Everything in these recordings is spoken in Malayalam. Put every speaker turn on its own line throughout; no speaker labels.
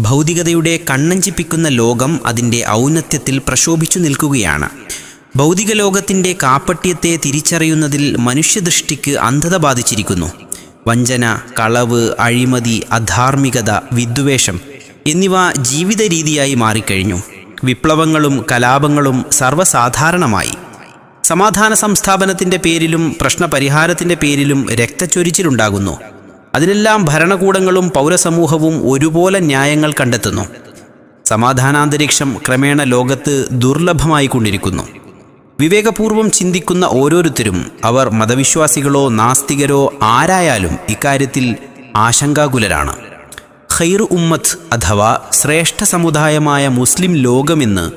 ഭൗതികതയുടെ കണ്ണഞ്ചിപ്പിക്കുന്ന ലോകം അതിന്റെ ഔന്നത്യത്തിൽ പ്രശോഭിച്ചു നിൽക്കുകയാണ്. ഭൗതിക ലോകത്തിന്റെ കാപ്പട്യത്തെ തിരിച്ചറിയുന്നതിൽ മനുഷ്യദൃഷ്ടിക്ക് അന്ധത ബാധിച്ചിരിക്കുന്നു. വഞ്ചന കളവ് അഴിമതി അധാർമികത വിദ്വേഷം എന്നിവ ജീവിത രീതിയായി മാറിക്കഴിഞ്ഞു. വിപ്ലവങ്ങളും കലാപങ്ങളും സർവസാധാരണമായി. സമാധാന സംസ്ഥാപനത്തിന്റെ പേരിലും പ്രശ്നപരിഹാരത്തിന്റെ പേരിലും രക്തച്ചൊരിച്ചിലുണ്ടാകുന്നു. അതിനെല്ലാം ഭരണകൂടങ്ങളും പൗരസമൂഹവും ഒരുപോലെ ന്യായങ്ങൾ കണ്ടെത്തുന്നു. സമാധാനാന്തരീക്ഷം ക്രമേണ ലോകത്ത് ദുർലഭമായിക്കൊണ്ടിരിക്കുന്നു വിവേകപൂർവം ചിന്തിക്കുന്ന ഓരോരുത്തരും അവർ മതവിശ്വാസികളോ നാസ്തികരോ ആരായാലും ഇക്കാര്യത്തിൽ ആശങ്കാകുലരാണ്. ഖൈർ ഉമ്മത്ത് അഥവാ ശ്രേഷ്ഠ സമുദായമായ മുസ്ലിം ലോകമെന്ന്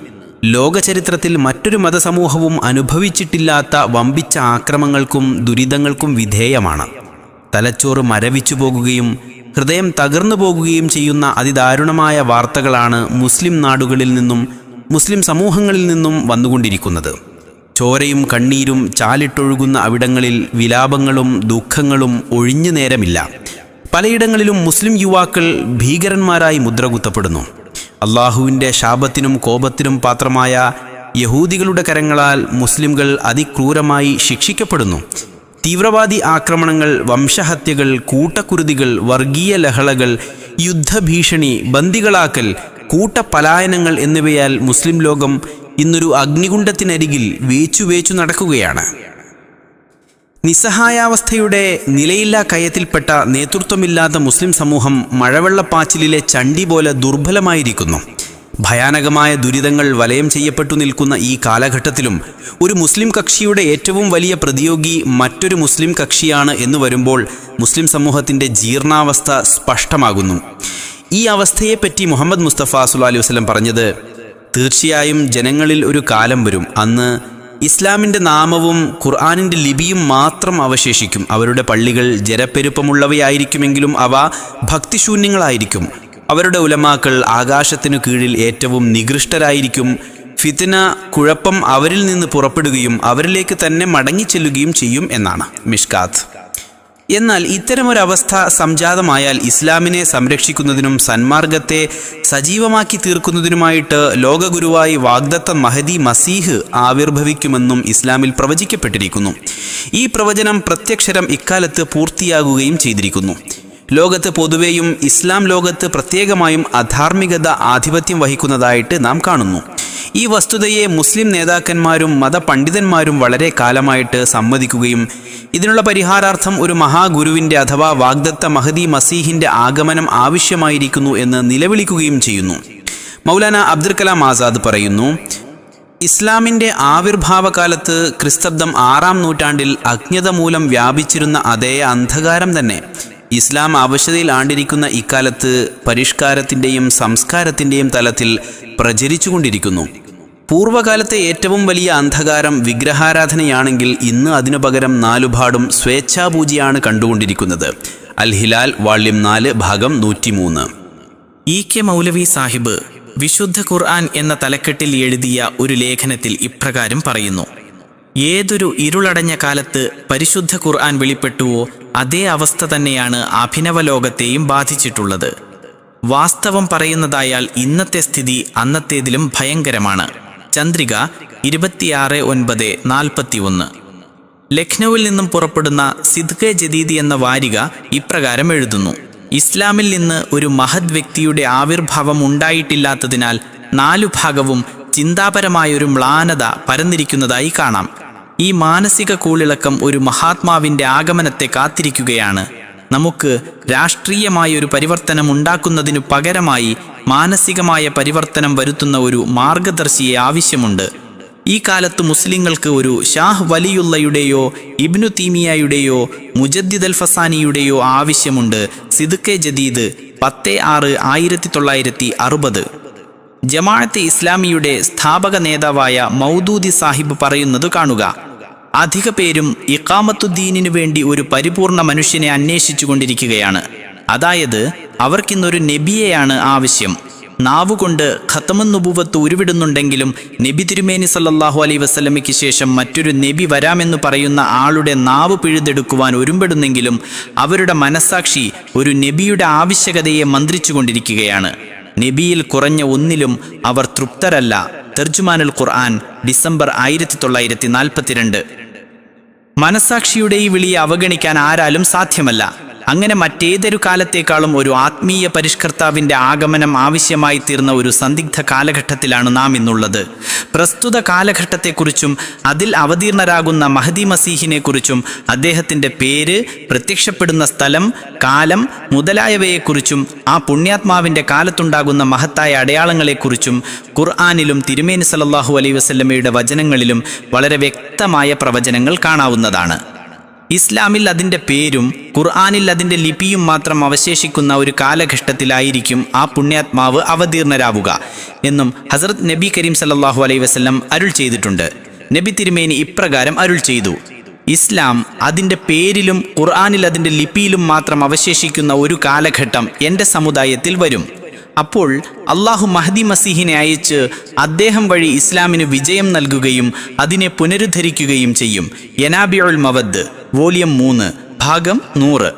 ലോകചരിത്രത്തിൽ മറ്റൊരു മതസമൂഹവും അനുഭവിച്ചിട്ടില്ലാത്ത വമ്പിച്ച ആക്രമങ്ങൾക്കും ദുരിതങ്ങൾക്കും വിധേയമാണ്. തലച്ചോറ് മരവിച്ചു പോകുകയും ഹൃദയം തകർന്നു പോകുകയും ചെയ്യുന്ന അതിദാരുണമായ വാർത്തകളാണ് മുസ്ലിം നാടുകളിൽ നിന്നും മുസ്ലിം സമൂഹങ്ങളിൽ നിന്നും വന്നുകൊണ്ടിരിക്കുന്നത്. ചോരയും കണ്ണീരും ചാലിട്ടൊഴുകുന്ന അവിടങ്ങളിൽ വിലാപങ്ങളും ദുഃഖങ്ങളും ഒഴിഞ്ഞു നേരമില്ല. പലയിടങ്ങളിലും മുസ്ലിം യുവാക്കൾ ഭീകരന്മാരായി മുദ്രകുത്തപ്പെടുന്നു. അള്ളാഹുവിന്റെ ശാപത്തിനും കോപത്തിനും പാത്രമായ യഹൂദികളുടെ കരങ്ങളാൽ മുസ്ലിംകൾ അതിക്രൂരമായി ശിക്ഷിക്കപ്പെടുന്നു. തീവ്രവാദി ആക്രമണങ്ങൾ വംശഹത്യകൾ കൂട്ടക്കുരുതികൾ വർഗീയ ലഹളകൾ യുദ്ധഭീഷണി ബന്ദികളാക്കൽ കൂട്ടപലായനങ്ങൾ എന്നിവയാൽ മുസ്ലിം ലോകം ഇന്നൊരു അഗ്നികുണ്ഡത്തിനരികിൽ വേച്ചു വേച്ചു നടക്കുകയാണ്. നിസ്സഹായാവസ്ഥയുടെ നിലയില്ലാ കയത്തിൽപ്പെട്ട നേതൃത്വമില്ലാത്ത മുസ്ലിം സമൂഹം മഴവെള്ളപ്പാച്ചിലിലെ ചണ്ടി പോലെ ദുർബലമായിരിക്കുന്നു. ഭയാനകമായ ദുരിതങ്ങൾ വലയം ചെയ്യപ്പെട്ടു നിൽക്കുന്ന ഈ കാലഘട്ടത്തിലും ഒരു മുസ്ലിം കക്ഷിയുടെ ഏറ്റവും വലിയ പ്രതിയോഗി മറ്റൊരു മുസ്ലിം കക്ഷിയാണ് എന്ന് വരുമ്പോൾ മുസ്ലിം സമൂഹത്തിന്റെ ജീർണാവസ്ഥ സ്പഷ്ടമാകുന്നു. ഈ അവസ്ഥയെപ്പറ്റി മുഹമ്മദ് മുസ്തഫ സുല്ലാ വസ്ലം പറഞ്ഞത് തീർച്ചയായും ജനങ്ങളിൽ ഒരു കാലം വരും. അന്ന് ഇസ്ലാമിന്റെ നാമവും ഖുർആാനിന്റെ ലിപിയും മാത്രം അവശേഷിക്കും. അവരുടെ പള്ളികൾ ജരപ്പെരുപ്പമുള്ളവയായിരിക്കുമെങ്കിലും അവ ഭക്തിശൂന്യങ്ങളായിരിക്കും. അവരുടെ ഉലമാക്കൾ ആകാശത്തിനു കീഴിൽ ഏറ്റവും നികൃഷ്ടരായിരിക്കും. ഫിത്തിന കുഴപ്പം അവരിൽ നിന്ന് പുറപ്പെടുകയും അവരിലേക്ക് തന്നെ മടങ്ങിച്ചെല്ലുകയും ചെയ്യും എന്നാണ് മിഷ്കാത്ത്. എന്നാൽ ഇത്തരമൊരവസ്ഥ സംജാതമായാൽ ഇസ്ലാമിനെ സംരക്ഷിക്കുന്നതിനും സന്മാർഗത്തെ സജീവമാക്കി തീർക്കുന്നതിനുമായിട്ട് ലോകഗുരുവായി വാഗ്ദത്ത മഹദി മസീഹ് ആവിർഭവിക്കുമെന്നും ഇസ്ലാമിൽ പ്രവചിക്കപ്പെട്ടിരിക്കുന്നു. ഈ പ്രവചനം പ്രത്യക്ഷരം ഇക്കാലത്ത് പൂർത്തിയാകുകയും ചെയ്തിരിക്കുന്നു. ലോകത്ത് പൊതുവെയും ഇസ്ലാം ലോകത്ത് പ്രത്യേകമായും അധാർമികത ആധിപത്യം വഹിക്കുന്നതായിട്ട് നാം കാണുന്നു. ഈ വസ്തുതയെ മുസ്ലിം നേതാക്കന്മാരും മതപണ്ഡിതന്മാരും വളരെ കാലമായിട്ട് സമ്മതിക്കുകയും ഇതിനുള്ള പരിഹാരാർത്ഥം ഒരു മഹാഗുരുവിന്റെ അഥവാ വാഗ്ദത്ത മഹദി മസീഹിന്റെ ആഗമനം ആവശ്യമായിരിക്കുന്നു എന്ന് നിലവിളിക്കുകയും ചെയ്യുന്നു. മൗലാന അബ്ദുൽ കലാം ആസാദ് പറയുന്നു ഇസ്ലാമിന്റെ ആവിർഭാവകാലത്ത് ക്രിസ്തബ്ദം ആറാം നൂറ്റാണ്ടിൽ അജ്ഞത മൂലം വ്യാപിച്ചിരുന്ന അതേ അന്ധകാരം തന്നെ. ഇസ്ലാം അവശതയിൽ ആണ്ടിരിക്കുന്ന ഇക്കാലത്ത് പരിഷ്കാരത്തിന്റെയും സംസ്കാരത്തിന്റെയും തലത്തിൽ പ്രചരിച്ചുകൊണ്ടിരിക്കുന്നു. പൂർവകാലത്തെ ഏറ്റവും വലിയ അന്ധകാരം വിഗ്രഹാരാധനയാണെങ്കിൽ ഇന്ന് അതിനു പകരം നാലുപാടും സ്വേച്ഛാപൂജയാണ് കണ്ടുകൊണ്ടിരിക്കുന്നത്. അൽ ഹിലാൽ വാള്യം നാല് ഭാഗം നൂറ്റിമൂന്ന്.
ഇ കെ മൗലവി സാഹിബ് വിശുദ്ധ ഖുർആൻ എന്ന തലക്കെട്ടിൽ എഴുതിയ ഒരു ലേഖനത്തിൽ ഇപ്രകാരം പറയുന്നു. ഏതൊരു ഇരുളടഞ്ഞ കാലത്ത് പരിശുദ്ധ ഖുർആൻ വെളിപ്പെട്ടുവോ അതേ അവസ്ഥ തന്നെയാണ് അഭിനവ ലോകത്തെയും ബാധിച്ചിട്ടുള്ളത്. വാസ്തവം പറയുന്നതായാൽ ഇന്നത്തെ സ്ഥിതി അന്നത്തേതിലും ഭയങ്കരമാണ്. ചന്ദ്രിക ഇരുപത്തിയാറ് ഒൻപത് നാൽപ്പത്തി ഒന്ന് ലക്നൌവിൽ നിന്നും പുറപ്പെടുന്ന സിദ്ഖെ ജദീദി എന്ന വാരിക ഇപ്രകാരം എഴുതുന്നു. ഇസ്ലാമിൽ നിന്ന് ഒരു മഹത് വ്യക്തിയുടെ ആവിർഭാവം ഉണ്ടായിട്ടില്ലാത്തതിനാൽ നാലു ഭാഗവും ചിന്താപരമായൊരു മ്ലാനത പരന്നിരിക്കുന്നതായി കാണാം. ഈ മാനസിക കൂളിളക്കം ഒരു മഹാത്മാവിന്റെ ആഗമനത്തെ കാത്തിരിക്കുകയാണ്. നമുക്ക് രാഷ്ട്രീയമായ ഒരു പരിവർത്തനം ഉണ്ടാക്കുന്നതിനു പകരമായി മാനസികമായ പരിവർത്തനം വരുത്തുന്ന ഒരു മാർഗദർശിയെ ആവശ്യമുണ്ട്. ഈ കാലത്ത് മുസ്ലിങ്ങൾക്ക് ഒരു ഷാഹ് വലിയുള്ളയുടെയോ ഇബ്നു തീമിയയുടെയോ മുജദ്ദിദ് അൽ ഫസാനിയുടെയോ ആവശ്യമുണ്ട്. സിദുക്കെ ജദീദ് പത്ത് ആറ് ആയിരത്തി തൊള്ളായിരത്തി അറുപത് ജമാഅത്തെ ഇസ്ലാമിയുടെ സ്ഥാപക നേതാവായ മൗദൂദി സാഹിബ് പറയുന്നത് കാണുക. അധിക പേരും ഇക്കാമത്തുദ്ദീനിനു വേണ്ടി ഒരു പരിപൂർണ മനുഷ്യനെ അന്വേഷിച്ചു കൊണ്ടിരിക്കുകയാണ് അതായത് അവർക്കിന്നൊരു നബിയെയാണ് ആവശ്യം. നാവുകൊണ്ട് ഖത്തമുന്നുപൂവത്ത് ഉരുവിടുന്നുണ്ടെങ്കിലും നബി തിരുമേനി സല്ലാഹു അലൈ വസ്ലമയ്ക്ക് ശേഷം മറ്റൊരു നബി വരാമെന്ന് പറയുന്ന ആളുടെ നാവ് പിഴുതെടുക്കുവാൻ ഒരുമ്പെടുന്നെങ്കിലും അവരുടെ മനസാക്ഷി ഒരു നബിയുടെ ആവശ്യകതയെ മന്ത്രിച്ചുകൊണ്ടിരിക്കുകയാണ്. നബിയിൽ കുറഞ്ഞ ഒന്നിലും അവർ തൃപ്തരല്ല. തെർജുമാനുൽ ഖുർആൻ ഡിസംബർ ആയിരത്തി തൊള്ളായിരത്തി നാൽപ്പത്തിരണ്ട് മനസാക്ഷിയുടെ ഈ വിളിയെ അവഗണിക്കാൻ ആരാലും സാധ്യമല്ല. അങ്ങനെ മറ്റേതൊരു കാലത്തേക്കാളും ഒരു ആത്മീയ പരിഷ്കർത്താവിന്റെ ആഗമനം ആവശ്യമായി തീർന്ന ഒരു സന്ദിഗ്ധ കാലഘട്ടത്തിലാണ് നാം ഇന്നുള്ളത്. പ്രസ്തുത കാലഘട്ടത്തെക്കുറിച്ചും അതിൽ അവതീർണരാകുന്ന മഹദി മസീഹിനെക്കുറിച്ചും അദ്ദേഹത്തിന്റെ പേര് പ്രത്യക്ഷപ്പെടുന്ന സ്ഥലം കാലം മുതലായവയെക്കുറിച്ചും ആ പുണ്യാത്മാവിന്റെ കാലത്തുണ്ടാകുന്ന മഹത്തായ അടയാളങ്ങളെക്കുറിച്ചും ഖുർആാനിലും തിരുമേനി സലല്ലാഹു അലൈഹി വസല്ലമയുടെ വചനങ്ങളിലും വളരെ വ്യക്തമായ പ്രവചനങ്ങൾ കാണാവുന്നതാണ്. ഇസ്ലാമിൽ അതിന്റെ പേരും ഖുർആാനിൽ അതിന്റെ ലിപിയും മാത്രം അവശേഷിക്കുന്ന ഒരു കാലഘട്ടത്തിലായിരിക്കും ആ പുണ്യാത്മാവ് അവതീർണരാവുക എന്നും ഹസരത് നബി കരീം സല്ലാഹു അലൈഹി വസ്ലം അരുൾ ചെയ്തിട്ടുണ്ട്. നബി തിരുമേനി ഇപ്രകാരം അരുൾ ചെയ്തു. ഇസ്ലാം അതിന്റെ പേരിലും ഖുർആാനിൽ അതിന്റെ ലിപിയിലും മാത്രം അവശേഷിക്കുന്ന ഒരു കാലഘട്ടം എന്റെ സമുദായത്തിൽ വരും. അപ്പോൾ അള്ളാഹു മഹദി മസീഹിനെ അയച്ച് അദ്ദേഹം വഴി ഇസ്ലാമിന് വിജയം നൽകുകയും അതിനെ പുനരുദ്ധരിക്കുകയും ചെയ്യും. യനാബിയുൽ മവദ് വോളിയം മൂന്ന് ഭാഗം നൂറ്.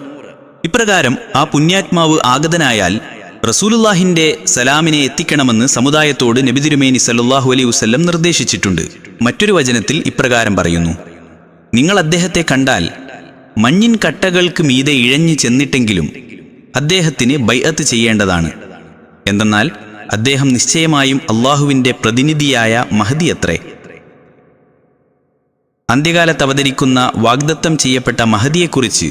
ഇപ്രകാരം ആ പുണ്യാത്മാവ് ആഗതനായാൽ റസൂലുല്ലാഹിന്റെ സലാമിനെ എത്തിക്കണമെന്ന് സമുദായത്തോട് നബി തിരുമേനി സല്ലല്ലാഹു അലൈഹി വസല്ലം നിർദ്ദേശിച്ചിട്ടുണ്ട്. മറ്റൊരു വചനത്തിൽ ഇപ്രകാരം പറയുന്നു. നിങ്ങൾ അദ്ദേഹത്തെ കണ്ടാൽ മഞ്ഞിൻ കട്ടകൾക്ക് മീതെ ഇഴഞ്ഞു ചെന്നിട്ടെങ്കിലും അദ്ദേഹത്തിന് ബൈഅത്ത് ചെയ്യേണ്ടതാണ്. എന്തെന്നാൽ അദ്ദേഹം നിശ്ചയമായും അള്ളാഹുവിന്റെ പ്രതിനിധിയായ മഹദിയത്രേ അന്ത്യകാലത്ത് അവതരിക്കുന്ന വാഗ്ദത്തം ചെയ്യപ്പെട്ട മഹദിയെക്കുറിച്ച്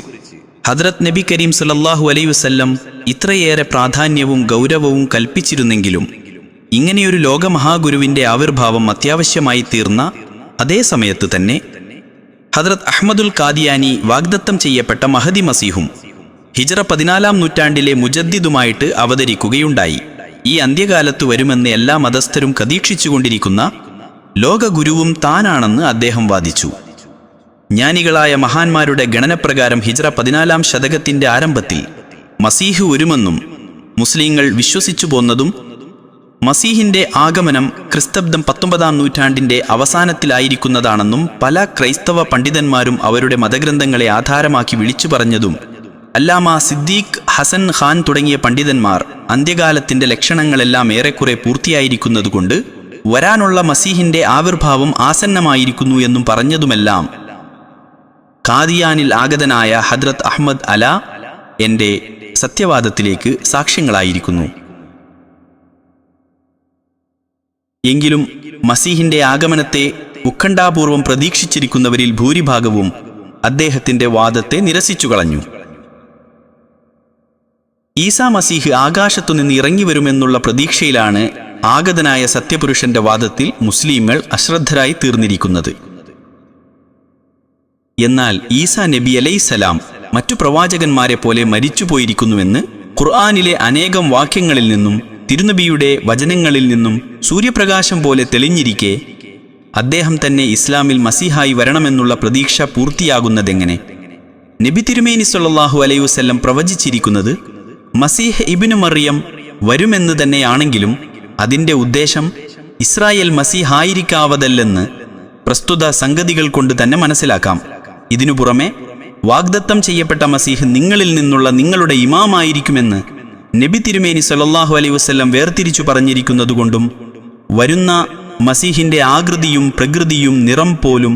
ഹദ്രത് നബി കരീം സുലല്ലാഹു അലൈഹി വസല്ലം ഇത്രയേറെ പ്രാധാന്യവും ഗൗരവവും കൽപ്പിച്ചിരുന്നെങ്കിലും ഇങ്ങനെയൊരു ലോകമഹാഗുരുവിന്റെ ആവിർഭാവം അത്യാവശ്യമായി തീർന്ന അതേ സമയത്ത് തന്നെ ഹദ്രത് അഹമ്മദുൽ കാദിയാനി വാഗ്ദത്തം ചെയ്യപ്പെട്ട മഹദി മസീഹും ഹിജറ പതിനാലാം നൂറ്റാണ്ടിലെ മുജദ്ദിദുമായിട്ട് അവതരിക്കുകയുണ്ടായി. ഈ അന്ത്യകാലത്ത് വരുമെന്ന് എല്ലാ മതസ്ഥരും പ്രതീക്ഷിച്ചുകൊണ്ടിരിക്കുന്ന ലോകഗുരുവും താനാണെന്ന് അദ്ദേഹം വാദിച്ചു. ജ്ഞാനികളായ മഹാന്മാരുടെ ഗണനപ്രകാരം ഹിജറ പതിനാലാം ശതകത്തിന്റെ ആരംഭത്തിൽ മസീഹ് വരുമെന്നും മുസ്ലിങ്ങൾ വിശ്വസിച്ചു പോന്നതും മസീഹിന്റെ ആഗമനം ക്രിസ്തബ്ദം പത്തൊമ്പതാം നൂറ്റാണ്ടിന്റെ അവസാനത്തിലായിരിക്കുന്നതാണെന്നും പല ക്രൈസ്തവ പണ്ഡിതന്മാരും അവരുടെ മതഗ്രന്ഥങ്ങളെ ആധാരമാക്കി വിളിച്ചു പറഞ്ഞതും അല്ലാമ സിദ്ദീഖ് ഹസൻ ഖാൻ തുടങ്ങിയ പണ്ഡിതന്മാർ അന്ത്യകാലത്തിന്റെ ലക്ഷണങ്ങളെല്ലാം ഏറെക്കുറെ പൂർത്തിയായിരിക്കുന്നതുകൊണ്ട് വരാനുള്ള മസീഹിന്റെ ആവിർഭാവം ആസന്നമായിരിക്കുന്നു എന്നും പറഞ്ഞതുമെല്ലാം കാദിയാനിൽ ആഗതനായ ഹദ്രത് അഹമ്മദ് അല എന്റെ സത്യവാദത്തിലേക്ക് സാക്ഷ്യങ്ങളായിരിക്കുന്നു. എങ്കിലും മസീഹിന്റെ ആഗമനത്തെ ഉത്കണ്ഠാപൂർവം പ്രതീക്ഷിച്ചിരിക്കുന്നവരിൽ ഭൂരിഭാഗവും അദ്ദേഹത്തിന്റെ വാദത്തെ നിരസിച്ചു കളഞ്ഞു ഈസാ മസീഹ് ഇറങ്ങി വരുമെന്നുള്ള പ്രതീക്ഷയിലാണ് ആഗതനായ സത്യപുരുഷന്റെ വാദത്തിൽ മുസ്ലിങ്ങൾ അശ്രദ്ധരായി തീർന്നിരിക്കുന്നത്. എന്നാൽ ഈസാ നബി അലൈസലാം മറ്റു പ്രവാചകന്മാരെ പോലെ മരിച്ചുപോയിരിക്കുന്നുവെന്ന് ഖുർആാനിലെ അനേകം വാക്യങ്ങളിൽ നിന്നും തിരുനബിയുടെ വചനങ്ങളിൽ നിന്നും സൂര്യപ്രകാശം പോലെ തെളിഞ്ഞിരിക്കെ അദ്ദേഹം തന്നെ ഇസ്ലാമിൽ മസിഹായി വരണമെന്നുള്ള പ്രതീക്ഷ പൂർത്തിയാകുന്നതെങ്ങനെ? നബി തിരുമേനി സൊല്ലാഹു അലൈഹി വസല്ലം പ്രവചിച്ചിരിക്കുന്നത് മസീഹ് ഇബിനു മറിയം വരുമെന്ന് തന്നെയാണെങ്കിലും അതിന്റെ ഉദ്ദേശം ഇസ്രായേൽ മസീഹായിരിക്കാവതല്ലെന്ന് പ്രസ്തുത സംഗതികൾ കൊണ്ട് തന്നെ മനസ്സിലാക്കാം. ഇതിനു പുറമെ വാഗ്ദത്തം ചെയ്യപ്പെട്ട മസീഹ് നിങ്ങളിൽ നിന്നുള്ള നിങ്ങളുടെ ഇമാമായിരിക്കുമെന്ന് നബി തിരുമേനി സല്ലല്ലാഹു അലൈ വസല്ലം വേർതിരിച്ചു പറഞ്ഞിരിക്കുന്നതുകൊണ്ടും വരുന്ന മസീഹിന്റെ ആകൃതിയും പ്രകൃതിയും നിറം പോലും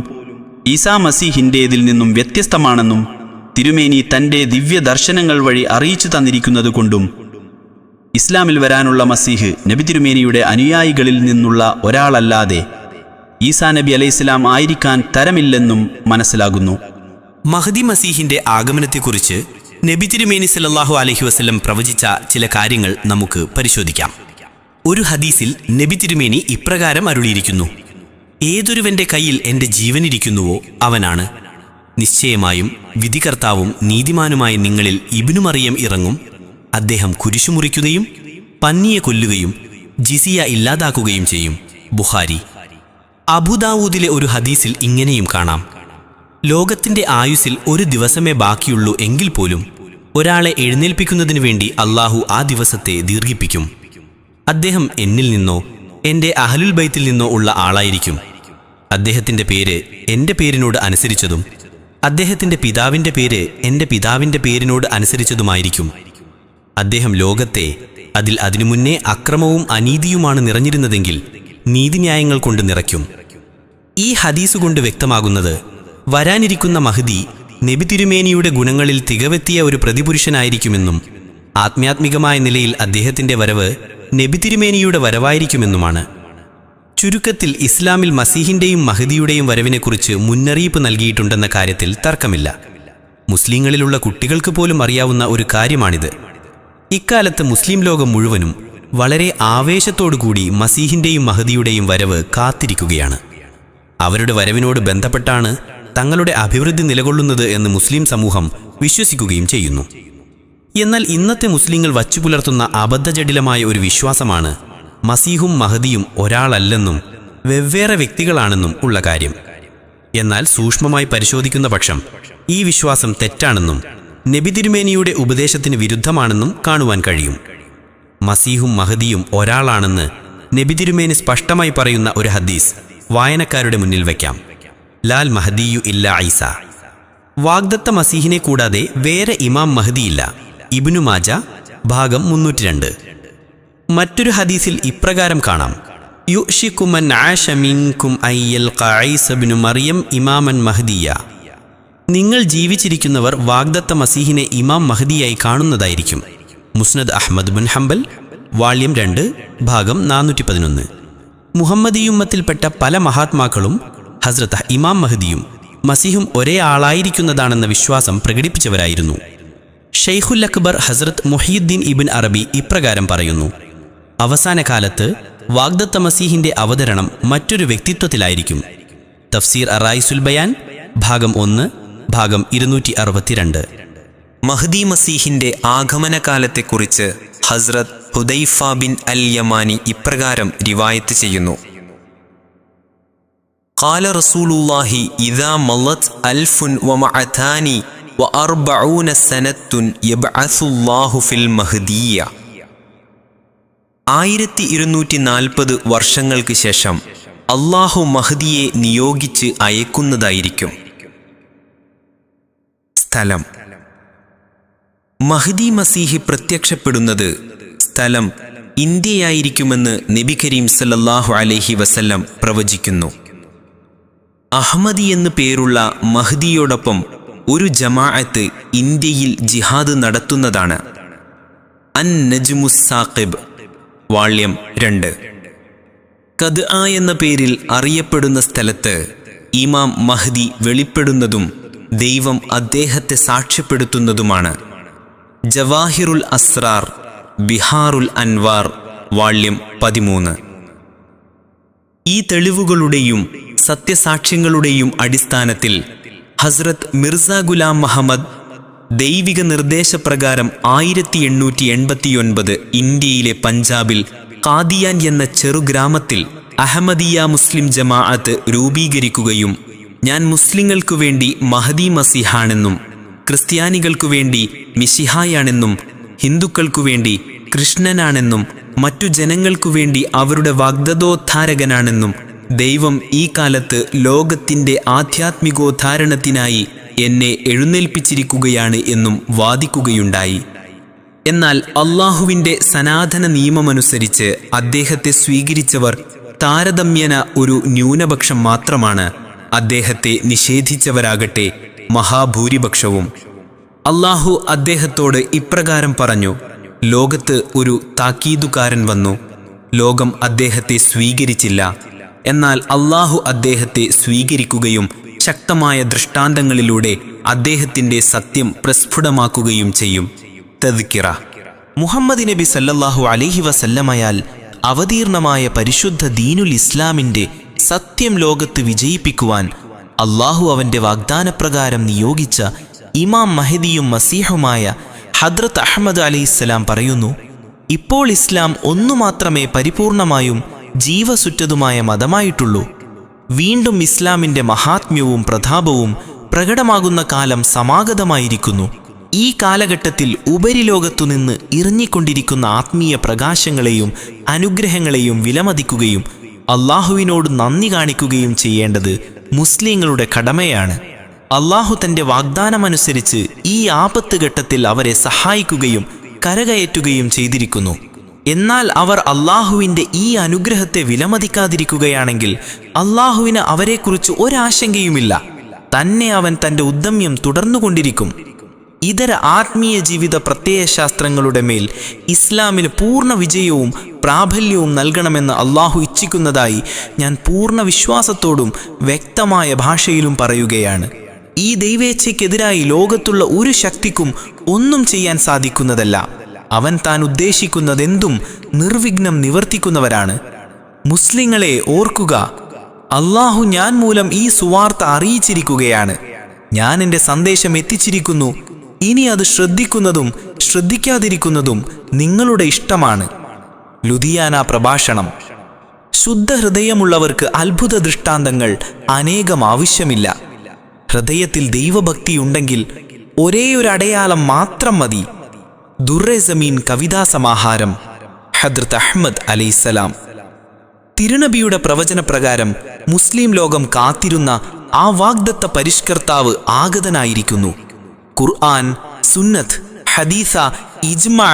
ഈസാ മസീഹിന്റേതിൽ നിന്നും വ്യത്യസ്തമാണെന്നും തിരുമേനി തന്റെ ദിവ്യ ദർശനങ്ങൾ വഴി അറിയിച്ചു തന്നിരിക്കുന്നത് കൊണ്ടും ഇസ്ലാമിൽ വരാനുള്ള മസീഹ് നബി തിരുമേനിയുടെ അനുയായികളിൽ നിന്നുള്ള ഒരാളല്ലാതെ ഈസാ നബി അലൈഹിസ്ലാം ആയിരിക്കാൻ തരമില്ലെന്നും മനസ്സിലാകുന്നു.
മഹദി മസീഹിന്റെ ആഗമനത്തെക്കുറിച്ച് നബി തിരുമേനി സല്ലല്ലാഹു അലഹി വസ്ലം പ്രവചിച്ച ചില കാര്യങ്ങൾ നമുക്ക് പരിശോധിക്കാം. ഒരു ഹദീസിൽ നബി തിരുമേനി ഇപ്രകാരം അരുളിയിരിക്കുന്നു. ഏതൊരുവന്റെ കയ്യിൽ എന്റെ ജീവനിരിക്കുന്നുവോ അവനാണ്. നിശ്ചയമായും വിധികർത്താവും നീതിമാനുമായ നിങ്ങളിൽ ഇബിനുമറിയം ഇറങ്ങും. അദ്ദേഹം കുരിശുമുറിക്കുകയും പന്നിയെ കൊല്ലുകയും ജിസിയ ഇല്ലാതാക്കുകയും ചെയ്യും. ബുഹാരി അബുദാവൂദിലെ ഒരു ഹദീസിൽ ഇങ്ങനെയും കാണാം. ലോകത്തിന്റെ ആയുസ്സിൽ ഒരു ദിവസമേ ബാക്കിയുള്ളൂ എങ്കിൽ പോലും ഒരാളെ എഴുന്നേൽപ്പിക്കുന്നതിനു വേണ്ടി അള്ളാഹു ആ ദിവസത്തെ ദീർഘിപ്പിക്കും. അദ്ദേഹം എന്നിൽ നിന്നോ എന്റെ അഹലുൽ ബൈത്തിൽ നിന്നോ ഉള്ള ആളായിരിക്കും. അദ്ദേഹത്തിന്റെ പേര് എന്റെ പേരിനോട് അനുസരിച്ചതും അദ്ദേഹത്തിന്റെ പിതാവിന്റെ പേര് എന്റെ പിതാവിന്റെ പേരിനോട് അനുസരിച്ചതുമായിരിക്കും. അദ്ദേഹം ലോകത്തെ അതിൽ അതിനു മുന്നേ അക്രമവും അനീതിയുമാണ് നിറഞ്ഞിരുന്നതെങ്കിൽ നീതിന്യായങ്ങൾ കൊണ്ട് നിറയ്ക്കും. ഈ ഹദീസുകൊണ്ട് വ്യക്തമാകുന്നത് വരാനിരിക്കുന്ന മഹദി നബി തിരുമേനിയുടെ ഗുണങ്ങളിൽ തികവെത്തിയ ഒരു പ്രതിപുരുഷനായിരിക്കുമെന്നും ആത്മാത്മികമായ നിലയിൽ അദ്ദേഹത്തിന്റെ വരവ് നബി തിരുമേനിയുടെ വരവായിരിക്കുമെന്നുമാണ്. ചുരുക്കത്തിൽ ഇസ്ലാമിൽ മസീഹിന്റെയും മഹദിയുടെയും വരവിനെക്കുറിച്ച് മുന്നറിയിപ്പ് നൽകിയിട്ടുണ്ടെന്ന കാര്യത്തിൽ തർക്കമില്ല. മുസ്ലിങ്ങളിലുള്ള കുട്ടികൾക്ക് പോലും അറിയാവുന്ന ഒരു കാര്യമാണിത്. ഇക്കാലത്ത് മുസ്ലിം ലോകം മുഴുവനും വളരെ ആവേശത്തോടുകൂടി മസീഹിന്റെയും മഹദിയുടെയും വരവ് കാത്തിരിക്കുകയാണ്. അവരുടെ വരവിനോട് ബന്ധപ്പെട്ടാണ് തങ്ങളുടെ അഭിവൃദ്ധി നിലകൊള്ളുന്നത് എന്ന് മുസ്ലിം സമൂഹം വിശ്വസിക്കുകയും ചെയ്യുന്നു. എന്നാൽ ഇന്നത്തെ മുസ്ലിങ്ങൾ വച്ചുപുലർത്തുന്ന അബദ്ധജടിലമായ ഒരു വിശ്വാസമാണ് മസീഹും മഹദിയും ഒരാളല്ലെന്നും വെവ്വേറെ വ്യക്തികളാണെന്നും ഉള്ള കാര്യം. എന്നാൽ സൂക്ഷ്മമായി പരിശോധിക്കുന്ന പക്ഷം ഈ വിശ്വാസം തെറ്റാണെന്നും നബി തിരുമേനിയുടെ ഉപദേശത്തിന് വിരുദ്ധമാണെന്നും കാണുവാൻ കഴിയും. മസീഹും മഹദിയും ഒരാളാണെന്ന് നബി തിരുമേനി സ്പഷ്ടമായി പറയുന്ന ഒരു ഹദീസ് വായനക്കാരുടെ മുന്നിൽ വയ്ക്കാം ലാൽ മഹദിയു ഇല്ല ഐസ വാഗ്ദത്ത മസീഹിനെ കൂടാതെ വേറെ ഇമാം മഹദിയില്ല ഇബ്നു മാജ ഭാഗം മുന്നൂറ്റി മറ്റൊരു ഹദീസിൽ ഇപ്രകാരം കാണാം. യുഷിക്കുമൻ ആഷമിൻകും അയ്യൽ കായിസബിനു മറിയം ഇമാമൻ മഹദിയ. നിങ്ങൾ ജീവിച്ചിരിക്കുന്നവർ വാഗ്ദത്ത മസീഹിനെ ഇമാം മഹദിയായി കാണുന്നതായിരിക്കും. മുസ്നദ് അഹമ്മദ് ബിൻ ഹംബൽ വാള്യം രണ്ട് ഭാഗം നാനൂറ്റി പതിനൊന്ന് മുഹമ്മദിയുമ്മത്തിൽപ്പെട്ട പല മഹാത്മാക്കളും ഹസ്രത്ത് ഇമാം മഹദിയും മസീഹും ഒരേ ആളായിരിക്കുന്നതാണെന്ന വിശ്വാസം പ്രകടിപ്പിച്ചവരായിരുന്നു. ഷെയ്ഖുൽ അക്ബർ ഹസ്രത്ത് മുഹീദ്ദീൻ ഇബിൻ അറബി ഇപ്രകാരം പറയുന്നു അവസാന കാലത്ത് വാഗ്ദത്ത മസീഹിന്റെ അവതരണം മറ്റൊരു വ്യക്തിത്വത്തിലായിരിക്കും തഫ്സീർ അറായിസുൽ ബയാൻ ഭാഗം ഒന്ന് ഭാഗം ഇരുന്നൂറ്റി അറുപത്തിരണ്ട്
മഹ്ദി മസീഹിന്റെ ആഗമനകാലത്തെക്കുറിച്ച് ഹസ്രത്ത് ഹുദൈഫ ബിൻ അൽ യമാനി ഇപ്രകാരം റിവായത്ത് ചെയ്യുന്നു قال رسول الله إذا مضت ألف ومعتان وأربعون سنة يبعث الله في المهدية ആയിരത്തി ഇരുന്നൂറ്റി നാൽപ്പത് വർഷങ്ങൾക്ക് ശേഷം അള്ളാഹു മഹദിയെ നിയോഗിച്ച് അയക്കുന്നതായിരിക്കും. സ്ഥലം. മഹദി മസീഹി പ്രത്യക്ഷപ്പെടുന്നത് സ്ഥലം ഇന്ത്യയായിരിക്കുമെന്ന് നബി കരീം സല്ലാഹു അലഹി വസല്ലം പ്രവചിക്കുന്നു. അഹമ്മദി എന്ന് പേരുള്ള മഹദിയോടൊപ്പം ഒരു ജമാഅത്ത് ഇന്ത്യയിൽ ജിഹാദ് നടത്തുന്നതാണ്. അൻ നജ്മുസ് സാഖിബ് വാള്യം രണ്ട്. കദ് ആ എന്ന പേരിൽ അറിയപ്പെടുന്ന സ്ഥലത്ത് ഇമാം മഹ്ദി വെളിപ്പെടുന്നതും ദൈവം അദ്ദേഹത്തെ സാക്ഷ്യപ്പെടുത്തുന്നതുമാണ്. ജവാഹിറുൽ അസ്രാർ ബിഹാറുൽ അൻവാർ വാള്യം പതിമൂന്ന്. ഈ തെളിവുകളുടെയും സത്യസാക്ഷ്യങ്ങളുടെയും അടിസ്ഥാനത്തിൽ ഹസ്രത്ത് മിർസ ഗുലാം മുഹമ്മദ് ദൈവിക നിർദ്ദേശപ്രകാരം ആയിരത്തി എണ്ണൂറ്റി എൺപത്തിയൊൻപത് ഇന്ത്യയിലെ പഞ്ചാബിൽ കാദിയാൻ എന്ന ചെറുഗ്രാമത്തിൽ അഹമ്മദിയ മുസ്ലിം ജമാഅത്ത് രൂപീകരിക്കുകയും ഞാൻ മുസ്ലിങ്ങൾക്കു വേണ്ടി മഹദി മസിഹാണെന്നും ക്രിസ്ത്യാനികൾക്കു വേണ്ടി മിശിഹായാണെന്നും ഹിന്ദുക്കൾക്കു വേണ്ടി കൃഷ്ണനാണെന്നും മറ്റു ജനങ്ങൾക്കു വേണ്ടി അവരുടെ വാഗ്ദതോദ്ധാരകനാണെന്നും ദൈവം ഈ കാലത്ത് ലോകത്തിന്റെ ആധ്യാത്മികോദ്ധാരണത്തിനായി എന്നെ എഴുന്നേൽപ്പിച്ചിരിക്കുകയാണ് എന്നും വാദിക്കുകയുണ്ടായി. എന്നാൽ അള്ളാഹുവിന്റെ സനാതന നിയമമനുസരിച്ച് അദ്ദേഹത്തെ സ്വീകരിച്ചവർ താരതമ്യേന ഒരു ന്യൂനപക്ഷം മാത്രമാണ്. അദ്ദേഹത്തെ നിഷേധിച്ചവരാകട്ടെ മഹാഭൂരിപക്ഷവും. അള്ളാഹു അദ്ദേഹത്തോട് ഇപ്രകാരം പറഞ്ഞു ലോകത്ത് ഒരു താക്കീതുകാരൻ വന്നു. ലോകം അദ്ദേഹത്തെ സ്വീകരിച്ചില്ല. എന്നാൽ അള്ളാഹു അദ്ദേഹത്തെ സ്വീകരിക്കുകയും ശക്തമായ ദൃഷ്ടാന്തങ്ങളിലൂടെ അദ്ദേഹത്തിന്റെ സത്യം പ്രസ്ഫുടമാക്കുകയും ചെയ്യും. തദ്ക്കിറ
മുഹമ്മദ് നബി സല്ലല്ലാഹു അലിഹി വസല്ലമയാൽ അവതീർണമായ പരിശുദ്ധ ദീനുൽ ഇസ്ലാമിന്റെ സത്യം ലോകത്ത് വിജയിപ്പിക്കുവാൻ അള്ളാഹു അവന്റെ വാഗ്ദാനപ്രകാരം നിയോഗിച്ച ഇമാം മഹദിയും മസീഹുമായ ഹദ്രത്ത് അഹമ്മദ് അലിസ്ലാം പറയുന്നു ഇപ്പോൾ ഇസ്ലാം ഒന്നു മാത്രമേ പരിപൂർണമായും ജീവസുറ്റതുമായ മതമായിട്ടുള്ളൂ. വീണ്ടും ഇസ്ലാമിന്റെ മഹാത്മ്യവും പ്രതാപവും പ്രകടമാകുന്ന കാലം സമാഗതമായിരിക്കുന്നു. ഈ കാലഘട്ടത്തിൽ ഉപരിലോകത്തുനിന്ന് ഇറങ്ങിക്കൊണ്ടിരിക്കുന്ന ആത്മീയ പ്രകാശങ്ങളെയും അനുഗ്രഹങ്ങളെയും വിലമതിക്കുകയും അള്ളാഹുവിനോട് നന്ദി കാണിക്കുകയും ചെയ്യേണ്ടത് മുസ്ലിങ്ങളുടെ കടമയാണ്. അള്ളാഹു തന്റെ വാഗ്ദാനമനുസരിച്ച് ഈ ആപത്ത് ഘട്ടത്തിൽ അവരെ സഹായിക്കുകയും കരകയറ്റുകയും ചെയ്തിരിക്കുന്നു. എന്നാൽ അവർ അള്ളാഹുവിന്റെ ഈ അനുഗ്രഹത്തെ വിലമതിക്കാതിരിക്കുകയാണെങ്കിൽ അള്ളാഹുവിന് അവരെക്കുറിച്ച് ഒരാശങ്കയുമില്ല. തന്നെ അവൻ തന്റെ ഉദ്ദമ്യം തുടർന്നുകൊണ്ടിരിക്കും. ഇതര ആത്മീയ ജീവിത പ്രത്യയശാസ്ത്രങ്ങളുടെ മേൽ ഇസ്ലാമിന് പൂർണ വിജയവും പ്രാബല്യവും നൽകണമെന്ന് അള്ളാഹു ഇച്ഛിക്കുന്നതായി ഞാൻ പൂർണ വിശ്വാസത്തോടും വ്യക്തമായ ഭാഷയിലും പറയുകയാണ്. ഈ ദൈവേച്ഛയ്ക്കെതിരായി ലോകത്തുള്ള ഒരു ശക്തിക്കും ഒന്നും ചെയ്യാൻ സാധിക്കുന്നതല്ല. അവൻ താൻ ഉദ്ദേശിക്കുന്നതെന്തും നിർവിഘ്നം നിവർത്തിക്കുന്നവരാണ്. മുസ്ലിങ്ങളെ ഓർക്കുക അള്ളാഹു ഞാൻ മൂലം ഈ സുവാർത്ത അറിയിച്ചിരിക്കുകയാണ്. ഞാൻ എന്റെ സന്ദേശം എത്തിച്ചിരിക്കുന്നു. ഇനി അത് ശ്രദ്ധിക്കുന്നതും ശ്രദ്ധിക്കാതിരിക്കുന്നതും നിങ്ങളുടെ ഇഷ്ടമാണ്. ലുധിയാന പ്രഭാഷണം. ശുദ്ധ ഹൃദയമുള്ളവർക്ക് അത്ഭുത ദൃഷ്ടാന്തങ്ങൾ അനേകം ആവശ്യമില്ല. ഹൃദയത്തിൽ ദൈവഭക്തിയുണ്ടെങ്കിൽ ഒരേയൊരു അടയാളം മാത്രം മതി. ദുർറെ സമീൻ കവിതാ സമാഹാരം ഹദ്രത്ത് അഹമ്മദ് അലൈസലാം തിരുനബിയുടെ പ്രവചനപ്രകാരം മുസ്ലിം ലോകം കാത്തിരുന്ന ആ വാഗ്ദത്ത പരിഷ്കർത്താവ് ആഗതനായിരിക്കുന്നു. ഖുർആൻ സുന്നത്ത് ഹദീസ ഇജ്മാ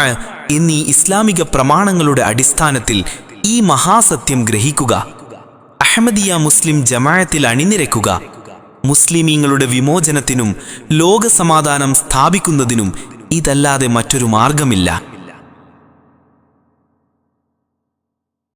എന്നീ ഇസ്ലാമിക പ്രമാണങ്ങളുടെ അടിസ്ഥാനത്തിൽ ഈ മഹാസത്യം ഗ്രഹിക്കുക. അഹമ്മദിയ മുസ്ലിം ജമാഅത്തിൽ അണിനിരക്കുക. മുസ്ലിമീങ്ങളുടെ വിമോചനത്തിനും ലോകസമാധാനം സ്ഥാപിക്കുന്നതിനും ഇതല്ലാതെ മറ്റൊരു മാർഗമില്ല